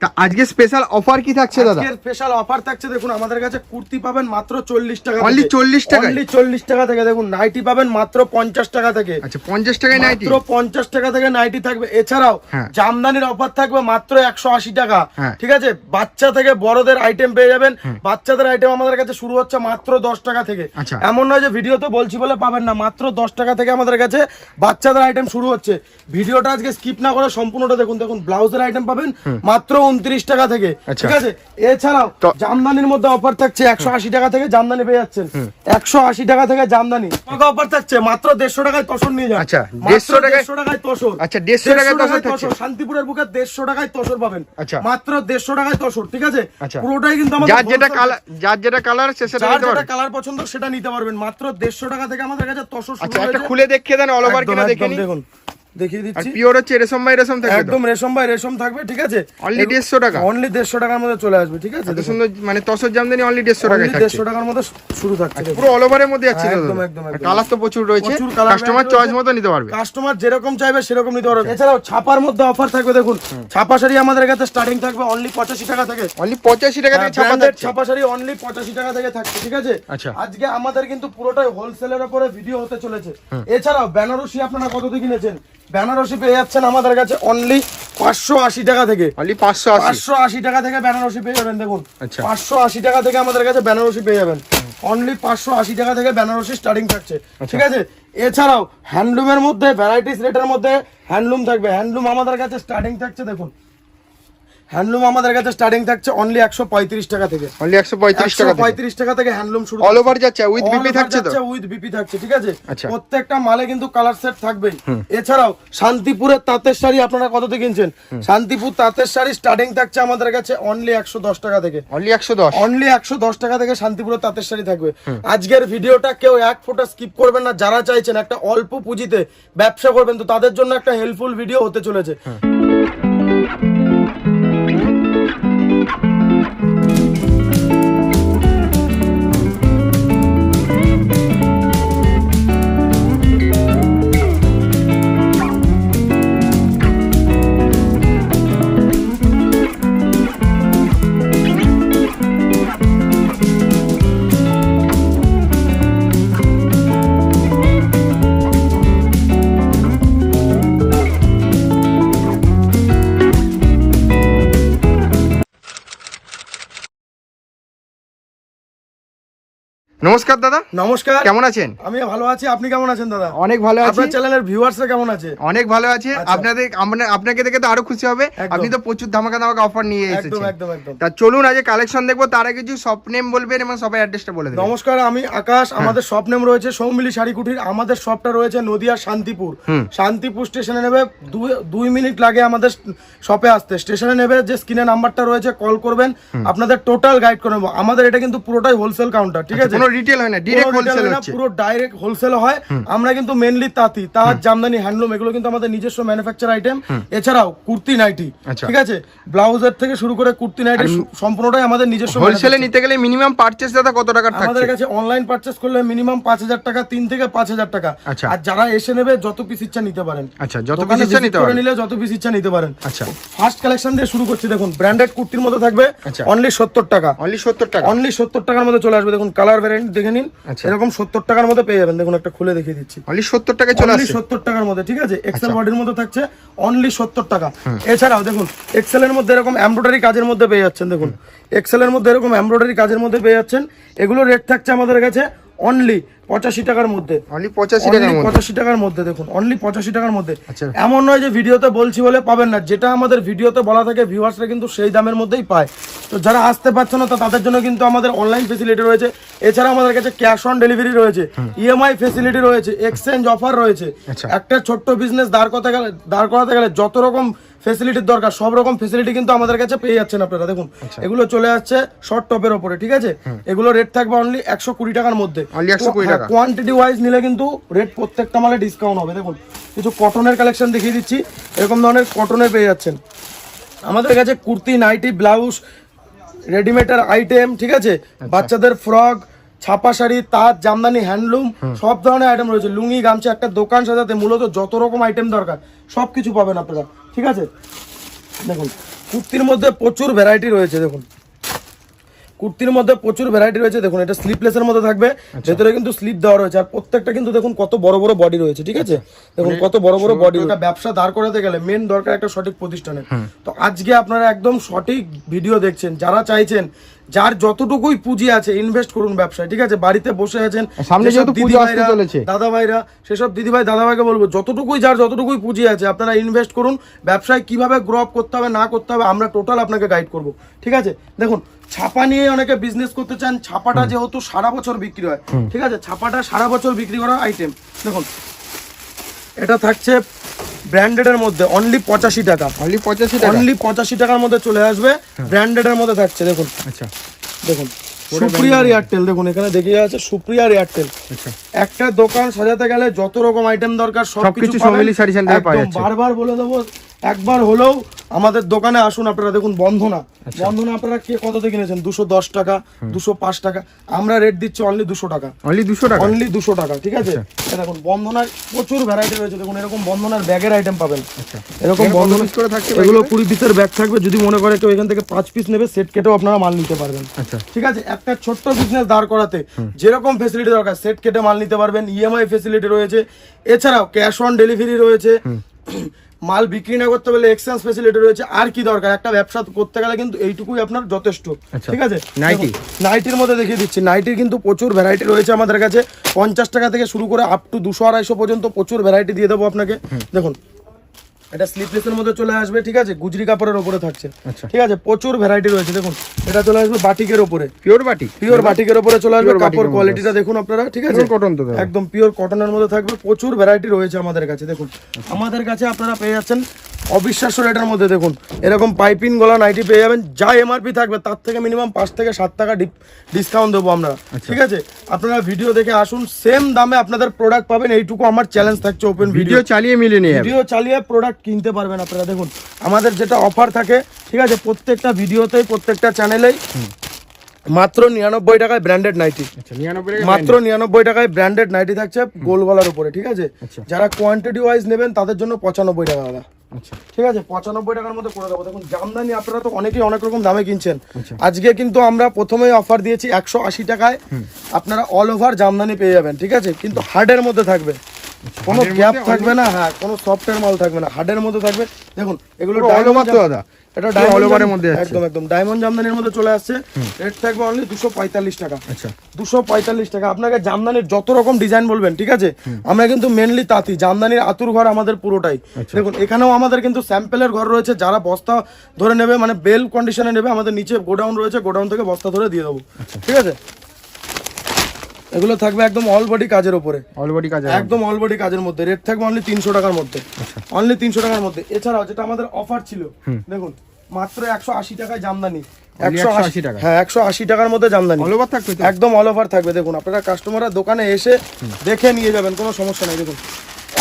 তা আজকে special offer কি থাকছে দাদা? আজকের স্পেশাল অফার থাকছে দেখুন আমাদের কাছে কুর্তি পাবেন মাত্র চল্লিশ টাকা Only 40 টাকায়? অনলি চল্লিশ টাকা থেকে দেখুন নাইটি পাবেন মাত্র পঞ্চাশ টাকা থেকে। আচ্ছা পঞ্চাশ টাকায় নাইটি মাত্র পঞ্চাশ টাকা থেকে নাইটি থাকবে। এছাড়াও হ্যাঁ। জামদানির অফার থাকবে মাত্র একশো আশি টাকা। হ্যাঁ। ঠিক আছে? বাচ্চা থেকে বড়দের আইটেম পেয়ে যাবেন। বাচ্চাদের আইটেম আমাদের কাছে শুরু হচ্ছে মাত্র দশ টাকা থেকে। আচ্ছা। এমন নয় যে ভিডিওতে বলছি বলে পাবেন না মাত্র দশ টাকা থেকে আমাদের কাছে বাচ্চাদের আইটেম শুরু হচ্ছে। ভিডিওটা আজকে স্কিপ না করে সম্পূর্ণটা দেখুন দেখুন ব্লাউজের আইটেম পাবেন মাত্র উনত্রিশ টাকা থেকে আচ্ছা। ঠিক আছে? এছাড়াও জামদানির মধ্যে অফার থাকছে একশো আশি টাকা থেকে জামদানি পেয়ে যাচ্ছেন। একশো আশি টাকা থেকে জামদানি। অফার থাকছে মাত্র দেড়শো টাকায় তসর নিয়ে যান। আচ্ছা, মাত্র 150 টাকায়- দেড়শো টাকায় তসর। আচ্ছা, 150 টাকায় তসর শান্তিপুরের বুকে দেড়শো টাকায় তসর পাবেন। আচ্ছা। মাত্র দেড়শো টাকায় তসর ঠিক আছে? আচ্ছা। পুরোটাই কিন্তু আমাদের যার যেটা কালার যার যেটা কালার সে সেটা নিতে যেটা পারবে। কালার পছন্দ সেটা নিতে পারবেন। মাত্র দেড়শো টাকা থেকে আমাদের কাছে তসর আচ্ছা একটা খুলে দেখিয়ে দেন অল ওভার কিনা দেখে দেখুন। দেখিয়ে দিচ্ছি। পিওর হচ্ছে রেশম বাই রেশম থাকবে একদম রেশম বাই রেশম থাকবে ঠিক আছে? Only 150 টাকা? অনলি দেড়শো টাকার মধ্যে চলে আসবে ঠিক আছে? সুন্দর মানে তসর জামদানি অনলি দেড়শো টাকায় থাকছে। দেড়শো টাকার মধ্যে শুরু থাকছে পুরো অল ওভারের মধ্যে যাচ্ছে একদম, একদম, একদম। কালার তো প্রচুর রয়েছে। কাস্টমার চয়েস মতো নিতে পারবে। কাস্টমার যেরকম চাইবে সেরকম নিতে পারবে। এছাড়াও ছাপার মধ্যে অফার থাকবে দেখুন। ছাপা শাড়ি আমাদের কাছে স্টার্টিং থাকবে অনলি পঁচাশি টাকা থেকে। অনলি পঁচাশি টাকা থেকে ছাপা থাকছে। ছাপা শাড়ি অনলি পঁচাশি টাকা থেকে থাকছে ঠিক আছে? আচ্ছা। আজকে আমাদের কিন্তু পুরোটাই হোলসেলের উপরে ভিডিও হতে চলেছে। এছাড়াও বেনারসি আপনারা কত দিয়ে কিনেছেন? বেনারসি পেয়ে যাচ্ছেন আমাদের কাছে অনলি পাঁচশো আশি টাকা থেকে। অনলি পাঁচশো আশি। পাঁচশো আশি টাকা থেকে বেনারসি পেয়ে যাবেন দেখুন। আচ্ছা। পাঁচশো আশি টাকা থেকে আমাদের কাছে বেনারসি পেয়ে যাবেন। অনলি পাঁচশো আশি টাকা থেকে বেনারসি স্টার্টিং থাকছে। আচ্ছা। ঠিক আছে? এছাড়াও হ্যান্ডলুমের মধ্যে ভ্যারাইটিস রেটের মধ্যে হ্যান্ডলুম থাকবে। হ্যান্ডলুম আমাদের কাছে স্টার্টিং থাকছে দেখুন। হ্যান্ডলুম আমাদের কাছে স্টার্টিং থাকছে অনলি একশো পঁয়ত্রিশ টাকা থেকে। অনলি একশো পঁয়ত্রিশ টাকা থেকে? পঁয়ত্রিশ টাকা থেকে হ্যান্ডলুম শুরু অল ওভার যাচ্ছে উইথ বিপি থাকছে তো? উইথ বিপি থাকছে ঠিক আছে? আচ্ছা। প্রত্যেকটা মালে কিন্তু কালার সেট থাকবেই। এছাড়াও শান্তিপুরের তাঁতের শাড়ি আপনারা কত থেকে কিনছেন শান্তিপুর তাঁতের শাড়ি স্টার্টিং থাকছে আমাদের কাছে অনলি একশো দশ টাকা থেকে। অনলি একশো দশ? অনলি একশো দশ টাকা থেকে শান্তিপুরের তাঁতের শাড়ি থাকবে। আজকের ভিডিওটা কেউ এক ফোঁটা স্কিপ করবেন না। যারা চাইছেন একটা অল্প পুঁজিতে ব্যবসা করবেন তো তাদের জন্য একটা হেল্পফুল ভিডিও হতে চলেছে। নমস্কার দাদা। নমস্কার। কেমন আছেন? আমি ভালো আছি। আপনি কেমন আছেন দাদা? অনেক ভালো আছি। আপনার চ্যানেলের ভিউয়ার্সরা কেমন আছে? অনেক ভালো আছে। আচ্ছা। আপনাদের আমরা- আপনাকে দেখে তো আরও খুশি হবে। আপনি তো প্রচুর ধামাকা ধামাকা অফার নিয়ে এসেছেন। একদম একদম। তা চলুন আজকে কালেকশন দেখব। তার আগে কিছু শপ নেম বলবেন এবং শপের অ্যাড্রেসটা বলে দেবেন। নমস্কার আমি আকাশ। আমাদের শপ নেম রয়েছে সৌমিলি শাড়ি কুটির আমাদের শপটা রয়েছে নদিয়া শান্তিপুর। শান্তিপুর স্টেশনে নেবে দুই- দুই মিনিট লাগে আমাদের শপে আসতে। স্টেশনে নেবে যে স্ক্রিনে নাম্বারটা রয়েছে কল করবেন। আপনাদের টোটাল গাইড করে নেব। আমাদের এটা কিন্তু পুরোটাই হোলসেল কাউন্টার ঠিক আছে? কোনো রিটেল হয় না retail হোলসেল হচ্ছে। পুরো ডাইরেক্ট হোলসেল হয়। আমরা কিন্তু মেনলি তাঁতি তাঁত জামদানি হ্যান্ডলুম এগুলো কিন্তু আমাদের নিজস্ব ম্যানুফ্যাকচার আইটেম এছাড়াও কুর্তি নাইটি আচ্ছা। ঠিক আছে? ব্লাউজের থেকে শুরু করে কুর্তি নাইটি সম্পূর্ণটাই আমাদের নিজস্ব হোলসেলে নিতে গেলে মিনিমাম পারচেস দাদা কত টাকার আমাদের কাছে অনলাইন পারচেস করলে মিনিমাম পাঁচ হাজার টাকা তিন থেকে পাঁচ হাজার টাকা। আচ্ছা। আর যারা এসে নেবে যত পিস ইচ্ছা নিতে পারেন। আচ্ছা যত পিস ইচ্ছা নিতে পারেন। নিলে যত পিস ইচ্ছা নিতে পারেন। আচ্ছা। ফার্স্ট কালেকশন দিয়ে শুরু করছি দেখুন ব্র্যান্ডেড কুর্তির মধ্যে থাকবে আচ্ছা। অনলি সত্তর টাকা। অনলি সত্তর টাকা? অনলি সত্তর টাকার মধ্যে চলে আসবে দেখুন কালার দেখে নিন। আচ্ছা। এরকম সত্তর টাকার মধ্যে পেয়ে যাবেন। দেখুন একটা খুলে দেখিয়ে দিচ্ছি। অনলি সত্তর টাকা চলে আসছে। সত্তর টাকার মধ্যে ঠিক আছে? আচ্ছা। এক্সেল বডির মধ্যে থাকছে অনলি সত্তর টাকা। এছাড়াও দেখুন এক্সেল এর মধ্যে এরকম এমব্রয়ডারি কাজের মধ্যে পেয়ে যাচ্ছেন। দেখুন এক্সেল এর মধ্যে এরকম এমব্রয়ডারি কাজের মধ্যে পেয়ে যাচ্ছেন। এগুলো রেট থাকছে আমাদের কাছে অনলি পঁচাশি টাকার মধ্যে। অনলি পঁচাশি টাকার মধ্যে? পঁচাশি টাকার মধ্যে দেখুন অনলি পঁচাশি টাকার মধ্যে। আচ্ছা। এমন নয় যে ভিডিওতে বলছি বলে পাবেন না যেটা আমাদের ভিডিওতে বলা থাকে ভিউয়ার্সরা কিন্তু সেই দামের মধ্যেই পায়। তো যারা আসতে পারছে না তাদের জন্য কিন্তু আমাদের অনলাইন ফেসিলিটি রয়েছে। এছাড়া আমাদের কাছে ক্যাশ অন ডেলিভারি রয়েছে ইএমআই ফেসিলিটি রয়েছে এক্সচেঞ্জ অফার রয়েছে। আচ্ছা। একটা ছোট্ট বিজনেস দাঁড় করতে গেলে দাঁড় করাতে গেলে যত রকম ফেসিলিটির দরকার। সব রকম ফেসিলিটি কিন্তু আমাদের কাছে পেয়ে যাচ্ছেন আপনারা। দেখুন আচ্ছা। এগুলো চলে যাচ্ছে শর্ট টপের ওপরে ঠিক আছে? এগুলো রেট থাকবে অনলি একশো কুড়ি টাকার মধ্যে। Only 120 কোয়ান্টিটি ওয়াইজ নিলে কিন্তু রেট প্রত্যেকটা মালে ডিসকাউন্ট হবে। দেখুন কিছু কটনের কালেকশন দেখিয়ে দিচ্ছি। এরকম ধরনের কটনের পেয়ে যাচ্ছেন। আমাদের কাছে কুর্তি নাইটি ব্লাউজ রেডিমেডের আইটেম ঠিক আছে? বাচ্চাদের ফ্রক ছাপা শাড়ি তাঁত জামদানি হ্যান্ডলুম সব ধরনের আইটেম রয়েছে। লুঙ্গি গামছা একটা দোকান সাজাতে মূলত যত রকম আইটেম দরকার সব কিছু পাবেন আপনারা। ঠিক আছে? দেখুন কুর্তির মধ্যে প্রচুর ভ্যারাইটি রয়েছে দেখুন। কুর্তির মধ্যে প্রচুর ভ্যারাইটি রয়েছে দেখুন এটা স্লিপলেসের মধ্যে থাকবে ভেতরে কিন্তু স্লিপ দেওয়া রয়েছে আর প্রত্যেকটা কিন্তু দেখুন কত বড় বড় বডি রয়েছে ঠিক আছে? দেখুন কত বড় বড় বডি এটা ব্যবসা দাঁড় করাতে গেলে মেন দরকার একটা সঠিক প্রতিষ্ঠানের। তো আজকে আপনারা একদম সঠিক ভিডিও দেখছেন যারা চাইছেন যার যতটুকুই পুঁজি আছে ইনভেস্ট করুন ব্যবসায় ঠিক আছে? বাড়িতে বসে আছেন সামনে যেহেতু পুজো আসতে দিদিভাইরা, চলেছে। দাদা ভাইরা সেসব দিদি ভাই দাদা ভাইকে বলব যতটুকুই যার যতটুকুই পুঁজি আছে আপনারা ইনভেস্ট করুন ব্যবসায় কীভাবে গ্রো আপ করতে হবে না করতে হবে আমরা টোটাল আপনাকে গাইড করব ঠিক আছে? দেখুন ছাপা নিয়ে অনেকে বিজনেস করতে চান ছাপাটা যেহেতু সারা বছর বিক্রি হয় ঠিক আছে? ছাপাটা সারা বছর বিক্রি করা আইটেম দেখুন এটা থাকছে ব্র্যান্ডেডের মধ্যে অনলি পঁচাশি টাকা। অনলি পঁচাশি টাকা? অনলি পঁচাশি টাকার মধ্যে চলে আসবে ব্র্যান্ডেডের মধ্যে থাকছে দেখুন। আচ্ছা। দেখুন সুপ্রিয়ার এয়ারটেল দেখুন এখানে দেখে আছে সুপ্রিয়ার এয়ারটেল আচ্ছা। একটা দোকান সাজাতে গেলে যত রকম আইটেম দরকার সবকিছু। সমিলি শাড়ি সেন্টারে পাওয়া যাচ্ছে। বারবার বলে দেবো একবার হলেও আমাদের দোকানে আসুন আপনারা দেখুন বন্ধনা। আচ্ছা। বন্ধনা আপনারা কে কততে কিনেছেন? দুশো দশ টাকা দুশো পাঁচ টাকা। আমরা রেট দিচ্ছি অনলি দুশো টাকা। অনলি দুশো টাকা? অনলি দুশো টাকা ঠিক আছে? আচ্ছা। দেখুন বন্ধনার প্রচুর ভ্যারাইটি রয়েছে। দেখুন এরকম বন্ধনার ব্যাগের আইটেম পাবেন। আচ্ছা। এরকম কত বন্ধন করে থাকছে এগুলো কুড়ি পিসের ব্যাগ থাকবে। যদি মনে করে কেউ এখান থেকে পাঁচ পিস নেবে সেট কেটেও আপনারা মাল নিতে পারবেন। ঠিক আছে? একটা ছোট্ট বিজনেস দাঁড় করাতে যেরকম ফেসিলিটি দরকার সেট কেটে মাল নিতে পারবেন। ইএমআই ফেসিলিটি রয়েছে। এছাড়াও ক্যাশ অন ডেলিভারি রয়েছে। মাল বিক্রি না করতে পারলে এক্সচেঞ্জ ফেসিলিটি রয়েছে। আর কি দরকার? একটা ব্যবসা করতে গেলে কিন্তু এইটুকুই আপনার যথেষ্ট। আচ্ছা। ঠিক আছে? নাইটি? নাইটির মধ্যে দেখিয়ে দিচ্ছি। নাইটির কিন্তু প্রচুর ভ্যারাইটি রয়েছে আমাদের কাছে। পঞ্চাশ টাকা থেকে শুরু করে আপ টু দুশো আড়াইশো পর্যন্ত প্রচুর ভ্যারাইটি দিয়ে দেবো আপনাকে। দেখুন এটা স্লিপলেসের মধ্যে চলে আসবে ঠিক আছে? গুজরি কাপড়ের ওপরে থাকছে। আচ্ছা। ঠিক আছে? প্রচুর ভ্যারাইটি রয়েছে দেখুন। এটা চলে আসবে বাটিকের ওপরে পিওর বাটি পিওর বাটিকের উপরে চলে আসবে কাপড় কোয়ালিটিটা দেখুন আপনারা ঠিক আছে? Cotton তো একদম পিওর কটনের মধ্যে থাকবে প্রচুর ভ্যারাইটি রয়েছে আমাদের কাছে দেখুন। আমাদের কাছে আপনারা পেয়ে যাচ্ছেন অবিশ্বাস্য রেটের মধ্যে দেখুন। এরকম পাইপিং গলা নাইটি পেয়ে যাবেন যা এমআরপি থাকবে তার থেকে মিনিমাম পাঁচ থেকে সাত টাকা ডিসকাউন্ট দেবো আমরা আচ্ছা। ঠিক আছে? আপনারা ভিডিও দেখে আসুন সেম দামে আপনাদের প্রোডাক্ট পাবেন এইটুকু আমার চ্যালেঞ্জ থাকছে ওপেন ভিডিও ভিডিও চালিয়ে মিলিয়ে নিয়ে ভিডিও চালিয়ে প্রোডাক্ট কিনতে পারবেন আপনারা দেখুন। আমাদের যেটা অফার থাকে ঠিক আছে প্রত্যেকটা ভিডিওতেই প্রত্যেকটা চ্যানেলেই মাত্র নিরানব্বই টাকায় ব্র্যান্ডেড নাইটি মাত্র নিরানব্বই টাকায় ব্র্যান্ডেড নাইটি থাকছে গোল গলার উপরে ঠিক আছে? আচ্ছা। যারা কোয়ান্টিটি ওয়াইজ নেবেন তাদের জন্য পঁচানব্বই টাকা দাদা। আচ্ছা। ঠিক আছে? পঁচানব্বই টাকার মধ্যে করে দেবো। দেখুন জামদানি আপনারা তো অনেকেই অনেক রকম দামে কিনছেন। আচ্ছা। আজকে কিন্তু আমরা প্রথমেই অফার দিয়েছি একশো আশি টাকায়। আপনারা অল ওভার জামদানি পেয়ে যাবেন ঠিক আছে? কিন্তু হার্ডের মধ্যে থাকবে। কোনো গ্যাপ থাকবে না হ্যাঁ কোনো সফটের মাল থাকবে না হার্ডের মধ্যে থাকবে। দেখুন এগুলো জাম- দাদা। এটা ডায়মন্ড all মধ্যে আছে। একদম একদম। ডায়মন্ড জামদানির মধ্যে চলে আসছে। রেট থাকবে অনলি দুশো পঁয়তাল্লিশ টাকা। আচ্ছা। দুশো পঁয়তাল্লিশ টাকা। আপনাকে জামদানির যত রকম ডিজাইন বলবেন ঠিক আছে? আমরা কিন্তু মেনলি তাঁতি। জামদানির আতুর ঘর আমাদের পুরোটাই। আচ্ছা। দেখুন এখানেও আমাদের কিন্তু স্যাম্পেলের ঘর রয়েছে। যারা বস্তা ধরে নেবে মানে বেল কন্ডিশনে নেবে আমাদের নিচে গোডাউন রয়েছে গোডাউন থেকে বস্তা ধরে দিয়ে দেবো। আচ্ছা। ঠিক আছে? এগুলো থাকবে একদম অল বডি কাজের উপরে। অল বডি কাজ একদম অল বডি কাজের মধ্যে। রেট থাকবে অনলি তিনশো টাকার মধ্যে। আচ্ছা। অনলি তিনশো টাকার মধ্যে। এছাড়াও যেটা আমাদের অফার ছিল দেখুন মাত্র একশো আশি টাকায় জামদানি। একশো 180 আশি টাকা। হ্যাঁ একশো আশি টাকার মধ্যে জামদানি। অল ওভার থাকবে একদম অল ওভার থাকবে। দেখুন আপনারা কাস্টমাররা দোকানে এসে দেখে নিয়ে যাবেন কোনো সমস্যা নেই। দেখুন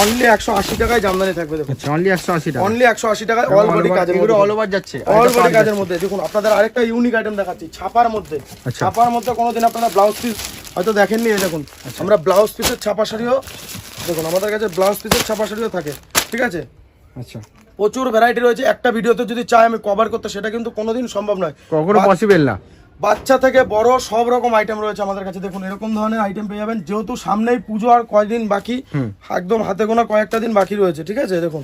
অনলি একশো আশি টাকায় জামদানি থাকবে। দেখুন। আচ্ছা অনলি একশো আশি টাকা অনলি একশো আশি টাকায় অল বডি কাজের মধ্যে। অল ওভার যাচ্ছে। অল বডি কাজের মধ্যে। দেখুন আপনাদের আরেকটা ইউনিক আইটেম দেখাচ্ছি ছাপার মধ্যে। আচ্ছা। ছাপার মধ্যে কোনোদিন আপনারা ব্লাউজ পিস হয়তো দেখেননি এই দেখুন। আচ্ছা। আমরা ব্লাউজ পিসের ছাপা শাড়িও দেখুন আমাদের কাছে ব্লাউজ পিসের ছাপা শাড়িও থাকে ঠিক আছে? আচ্ছা। প্রচুর ভ্যারাইটি রয়েছে। একটা ভিডিওতে যদি চাই আমি কভার করতে সেটা কিন্তু কোনোদিন সম্ভব নয়। কখনো পসিবল না। বাচ্চা থেকে বড় সব রকম আইটেম রয়েছে আমাদের কাছে। দেখুন এরকম ধরনের আইটেম পেয়ে যাবেন। যেহেতু সামনেই পুজো আর কয়দিন বাকি একদম হাতে গোনা কয়েকটা দিন বাকি রয়েছে ঠিক আছে? দেখুন।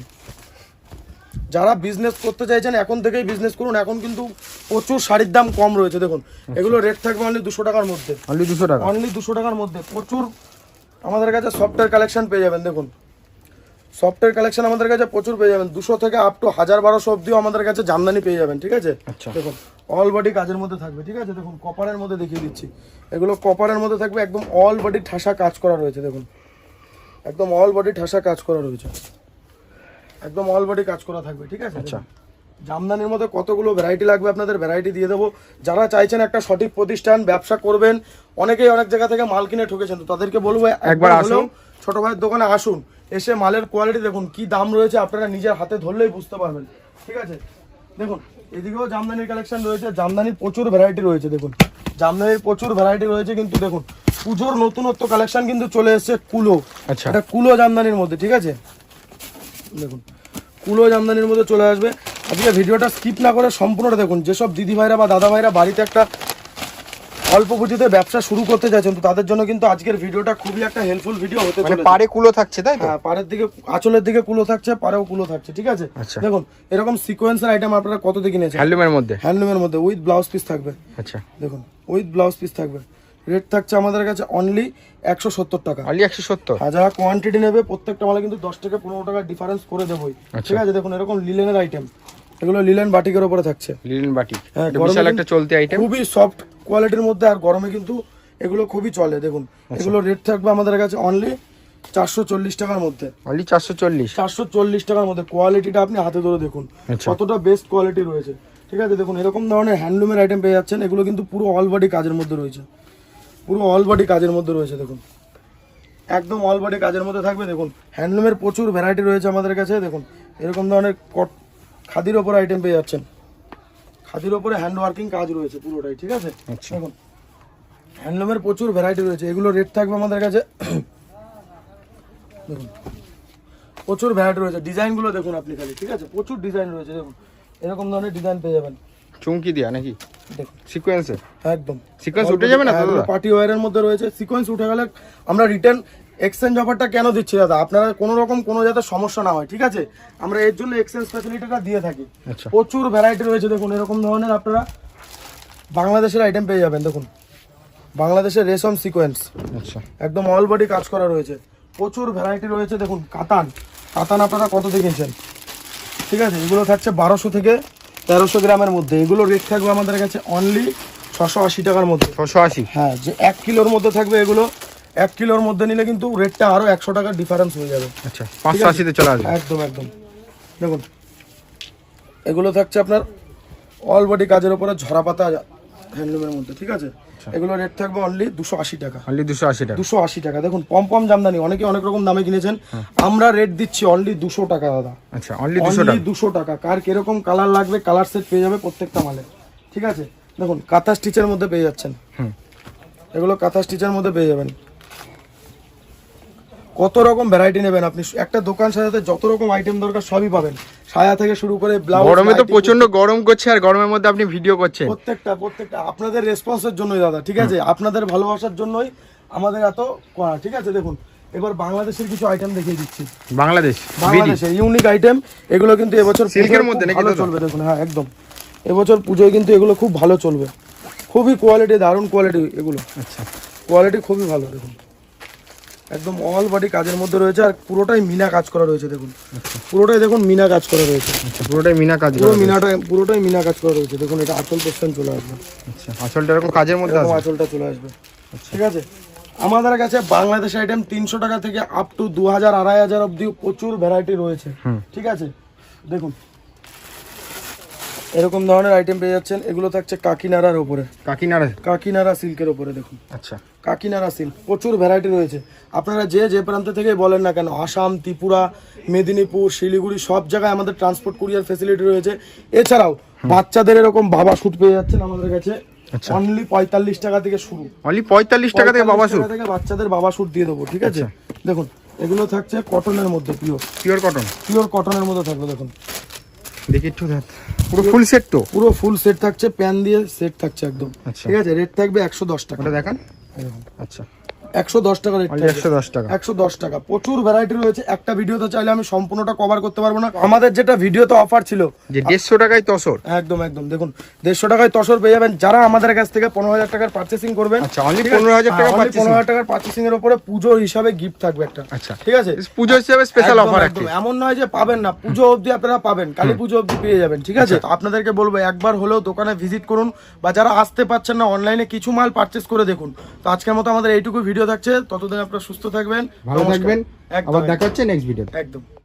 যারা বিজনেস করতে চাইছেন এখন থেকেই বিজনেস করুন। এখন কিন্তু প্রচুর শাড়ির দাম কম রয়েছে দেখুন। এগুলো রেট থাকবে অনলি দুশো টাকার মধ্যে। অনলি দুশো টাকা? অনলি দুশো টাকার মধ্যে। প্রচুর আমাদের কাছে সফটওয়্যার কালেকশন পেয়ে যাবেন দেখুন। সফটওয়্যার কালেকশন আমাদের কাছে প্রচুর পেয়ে যাবেন। দুশো থেকে আপ টু হাজার বারোশো অব্দিও আমাদের কাছে জামদানি পেয়ে যাবেন ঠিক আছে? আচ্ছা। দেখুন অল বডি কাজের মধ্যে থাকবে ঠিক আছে? দেখুন কপারের মধ্যে দেখিয়ে দিচ্ছি। এগুলো কপারের মধ্যে থাকবে একদম অল বডি ঠাসা কাজ করা রয়েছে দেখুন। একদম অল বডি ঠাসা কাজ করা রয়েছে। একদম অল বডি কাজ করা থাকবে ঠিক আছে আচ্ছা। জামদানির মধ্যে কতগুলো ভ্যারাইটি লাগবে আপনাদের ভ্যারাইটি দিয়ে দেবো যারা চাইছেন একটা সঠিক প্রতিষ্ঠান ব্যবসা করবেন অনেকেই অনেক জায়গা থেকে মাল কিনে ঠকেছেন তো তাদেরকে বলব একবার আসুন। ছোট ভাইয়ের দোকানে আসুন এসে মালের কোয়ালিটি দেখুন কি দাম রয়েছে আপনারা নিজের হাতে ধরলেই বুঝতে পারবেন ঠিক আছে দেখুন এদিকেও জামদানির কালেকশন রয়েছে জামদানির প্রচুর ভ্যারাইটি রয়েছে দেখুন জামদানির প্রচুর ভ্যারাইটি রয়েছে কিন্তু দেখুন পুজোর নতুনত্ব কালেকশন কিন্তু চলে এসেছে কুলো আচ্ছা। এটা কুলো জামদানির মধ্যে ঠিক আছে দেখুন কুলো জামদানির মধ্যে চলে আসবে। আজকে ভিডিওটা স্কিপ না করে সম্পূর্ণটা দেখুন। যেসব দিদি ভাইরা বা দাদা ভাইরা বাড়িতে একটা অল্প পুঁজিতে ব্যবসা শুরু করতে চাইছেন তো তাদের জন্য কিন্তু আজকের ভিডিওটা খুবই একটা হেল্পফুল ভিডিও হতে মানে চলেছে। পাড়ে কুলো থাকছে তাই তো? হ্যাঁ পাড়ের দিকে আঁচলের দিকে কুলো থাকছে পাড়েও কুলো থাকছে ঠিক আছে? আচ্ছা। দেখুন এরকম সিকোয়েন্সের আইটেম আপনারা কত দিয়ে কিনেছেন? হ্যান্ডলুমের মধ্যে? হ্যান্ডলুমের মধ্যে উইথ ব্লাউজ পিস থাকবে। আচ্ছা। দেখুন উইথ ব্লাউজ পিস থাকবে। রেট থাকছে আমাদের কাছে অনলি একশো সত্তর টাকা। অনলি একশো সত্তর? যারা কোয়ান্টিটি নেবে প্রত্যেকটা মালে কিন্তু দশ থেকে পনেরো টাকা ডিফারেন্স করে দেবোই আচ্ছা। ঠিক আছে? দেখুন এরকম লিলেনের আইটেম এগুলো লিলেন বাটিকের উপরে থাকছে। লিলেন বাটি হ্যাঁ, বিশাল একটা চলতি আইটেম খুবই সফট কোয়ালিটির মধ্যে আর গরমে কিন্তু এগুলো খুবই চলে। দেখুন আচ্ছা। এগুলো রেট থাকবে আমাদের কাছে অনলি চারশো চল্লিশ টাকার মধ্যে। অনলি চারশো চল্লিশ? চারশো চল্লিশ টাকার মধ্যে। কোয়ালিটিটা আপনি হাতে ধরে দেখুন আচ্ছা। কতটা বেস্ট কোয়ালিটি রয়েছে। ঠিক আছে? দেখুন এরকম ধরনের হ্যান্ডলুমের আইটেম পেয়ে যাচ্ছেন। এগুলো কিন্তু পুরো অল বডি কাজের মধ্যে রয়েছে। পুরো অল বডি কাজের মধ্যে রয়েছে দেখুন। একদম অল বডি কাজের মধ্যে থাকবে দেখুন। হ্যান্ডলুমের প্রচুর ভ্যারাইটি রয়েছে আমাদের কাছে দেখুন। এরকম ধরনের কট খাদির ওপর আইটেম পেয়ে যাচ্ছেন। খাদির ওপরে হ্যান্ড ওয়ার্কিং কাজ রয়েছে পুরোটাই ঠিক আছে? আচ্ছা। দেখুন। হ্যান্ডলুমের প্রচুর ভ্যারাইটি রয়েছে এগুলো রেট থাকবে আমাদের কাছে। দেখুন। প্রচুর ভ্যারাইটি রয়েছে। ডিজাইনগুলো দেখুন আপনি খালি ঠিক আছে? প্রচুর ডিজাইন রয়েছে দেখুন। এরকম ধরনের ডিজাইন পেয়ে যাবেন। চুমকি দিয়া নাকি? সিকোয়েন্সে একদম। Sequence উঠে যাবে না দাদা? পার্টি ওয়ারের মধ্যে রয়েছে। সিকোয়েন্স উঠে গেলে আমরা রিটার্ন এক্সচেঞ্জ অফারটা কেন দিচ্ছি দাদা? আপনারা কোনো রকম কোনো যাতে সমস্যা না হয় ঠিক আছে? আমরা এর জন্য এক্সচেঞ্জ ফ্যাসিলিটিটা দিয়ে থাকি। আচ্ছা। প্রচুর ভ্যারাইটি রয়েছে দেখুন এরকম ধরনের আপনারা বাংলাদেশের আইটেম পেয়ে যাবেন দেখুন। বাংলাদেশের রেশম সিকোয়েন্স আচ্ছা। একদম অল বডি কাজ করা রয়েছে। প্রচুর ভ্যারাইটি রয়েছে দেখুন কাতান। কাতান আপনারা কত দেখেছেন? ঠিক আছে এগুলো থাকছে বারোশো থেকে তেরোশো গ্রামের মধ্যে। এগুলো রেট থাকবে আমাদের কাছে অনলি ছশো আশি টাকার মধ্যে। ছশো আশি? হ্যাঁ যে এক কিলোর মধ্যে থাকবে এগুলো এক কিলোর মধ্যে নিলে কিন্তু রেটটা আরও একশো টাকার ডিফারেন্স হয়ে যাবে। আচ্ছা পাঁচশো আশিতে চলে আসবে। একদম একদম। দেখুন এগুলো থাকছে আপনার অল বডি কাজের ওপরে ঝরা পাতা হ্যান্ডলুমের মধ্যে ঠিক আছে? এগুলো রেট থাকবে অনলি দুশো আশি টাকা। অনলি দুশো আশি টাকা। দুশো আশি টাকা। দেখুন পম পম জামদানি অনেকে অনেক রকম দামে কিনেছেন। আমরা রেট দিচ্ছি অনলি দুশো টাকা দাদা। আচ্ছা অনলি দুশো টাকা। দুশো টাকা। কার কীরকম কালার লাগবে কালার সেট পেয়ে যাবে প্রত্যেকটা মালে ঠিক আছে? দেখুন কাঁথা স্টিচের মধ্যে পেয়ে যাচ্ছেন। এগুলো কাঁথা স্টিচের মধ্যে পেয়ে যাবেন। কত রকম ভ্যারাইটি নেবেন আপনি? একটা দোকান সাজাতে যত রকম আইটেম দরকার সবই পাবেন। সায়া থেকে শুরু করে ব্লাউজ গরমে তো প্রচণ্ড গরম করছে আর গরমের মধ্যে আপনি ভিডিও করছেন। প্রত্যেকটা প্রত্যেকটা। আপনাদের রেসপন্সের জন্যই দাদা ঠিক আছে? আপনাদের ভালোবাসার জন্যই আমাদের এত করা। ঠিক আছে দেখুন এবার বাংলাদেশের কিছু আইটেম দেখিয়ে দিচ্ছি। Bangladesh B D. বাংলাদেশের ইউনিক আইটেম এগুলো কিন্তু এবছর পুজোয় মধ্যে নাকি ভালো চলবে দেখুন হ্যাঁ একদম। এবছর পুজোয় কিন্তু এগুলো খুব ভালো চলবে। খুবই কোয়ালিটি দারুণ কোয়ালিটি এগুলো। আচ্ছা। কোয়ালিটি খুবই ভালো দেখুন। একদম অল বডি কাজের মধ্যে রয়েছে আর পুরোটাই মিনা কাজ করা রয়েছে দেখুন। পুরোটাই দেখুন মিনা কাজ করা রয়েছে। আচ্ছা পুরোটাই মিনা কাজ পুরো মিনাটা পুরোটাই মিনা কাজ করা রয়েছে দেখুন এটা আঁচল পোর্শন চলে আসবে। আচ্ছা এরকম কাজের মধ্যে আঁচলটা চলে আসবে। ঠিক আছে? আমাদের কাছে বাংলাদেশ আইটেম তিনশো টাকা থেকে আপ টু দু হাজার আড়াই হাজার অব্দি প্রচুর ভ্যারাইটি রয়েছে। ঠিক আছে? দেখুন এরকম ধরনের আইটেম পেয়ে যাচ্ছেন। এগুলো থাকছে কাকিনাড়ার ওপরে। কাকিনাড়া? কাকিনারা সিল্কের ওপরে দেখুন। আচ্ছা। কাকিনাড়া সিল্ক। প্রচুর ভ্যারাইটি রয়েছে। আপনারা যে যে প্রান্ত থেকে বলেন না কেন আসাম ত্রিপুরা মেদিনীপুর শিলিগুড়ি সব জায়গায় আমাদের ট্রান্সপোর্ট কুরিয়ার ফেসিলিটি রয়েছে। এছাড়াও বাচ্চাদের এরকম বাবা শুট পেয়ে যাচ্ছেন আমাদের কাছে। আচ্ছা। অনলি পঁয়তাল্লিশ টাকা থেকে শুরু। অনলি পঁয়তাল্লিশ টাকা থেকে বাবা 45 শুট থেকে বাচ্চাদের বাবা শুট দিয়ে দেবো ঠিক আছে? দেখুন এগুলো থাকছে কটনের মধ্যে পিওর পিওর কটন পিওর কটনের মধ্যে থাকবে দেখুন। দেখি একটু দেখ। পুরো ফুল সেট তো? পুরো ফুল সেট থাকছে প্যান দিয়ে সেট থাকছে একদম। আচ্ছা। ঠিক আছে রেট থাকবে একশো দশ টাকা। দেখান। আচ্ছা। একশো দশ টাকা রেট একশো দশ টাকা। একশো দশ টাকা। প্রচুর ভ্যারাইটি রয়েছে। একটা ভিডিওতে চাইলে আমি সম্পূর্ণটা কভার করতে পারব না। আমাদের যেটা ভিডিওতে অফার ছিল যে দেড়শো টাকায় তসর। একদম একদম। দেখুন দেড়শো টাকায় তসর পেয়ে যাবেন। যারা আমাদের কাছ থেকে পনেরো হাজার টাকার পার্চেসিং করবেন আচ্ছা পনেরো হাজার টাকা পনেরো হাজার টাকার পার্চেসিং এর উপরে পুজোর হিসাবে গিফট থাকবে একটা। আচ্ছা ঠিক আছে? পুজো হিসেবে স্পেশাল অফার একদম। এমন নয় যে পাবেন না। পুজো অবধি আপনারা পাবেন। কালী পুজো অবধি পেয়ে যাবেন ঠিক আছে? আচ্ছা। তো আপনাদেরকে বলব একবার হলেও দোকানে ভিজিট করুন বা যারা আসতে পারছেন না অনলাইনে কিছু মাল পারচেস করে দেখুন। তো আজকের মতো আমাদের এইটুকু ভিডিও থাকছে। ততদিন আপনারা সুস্থ থাকবেন। ভালো থাকবেন। একদম আবার দেখা হচ্ছে নেক্সট ভিডিও একদম।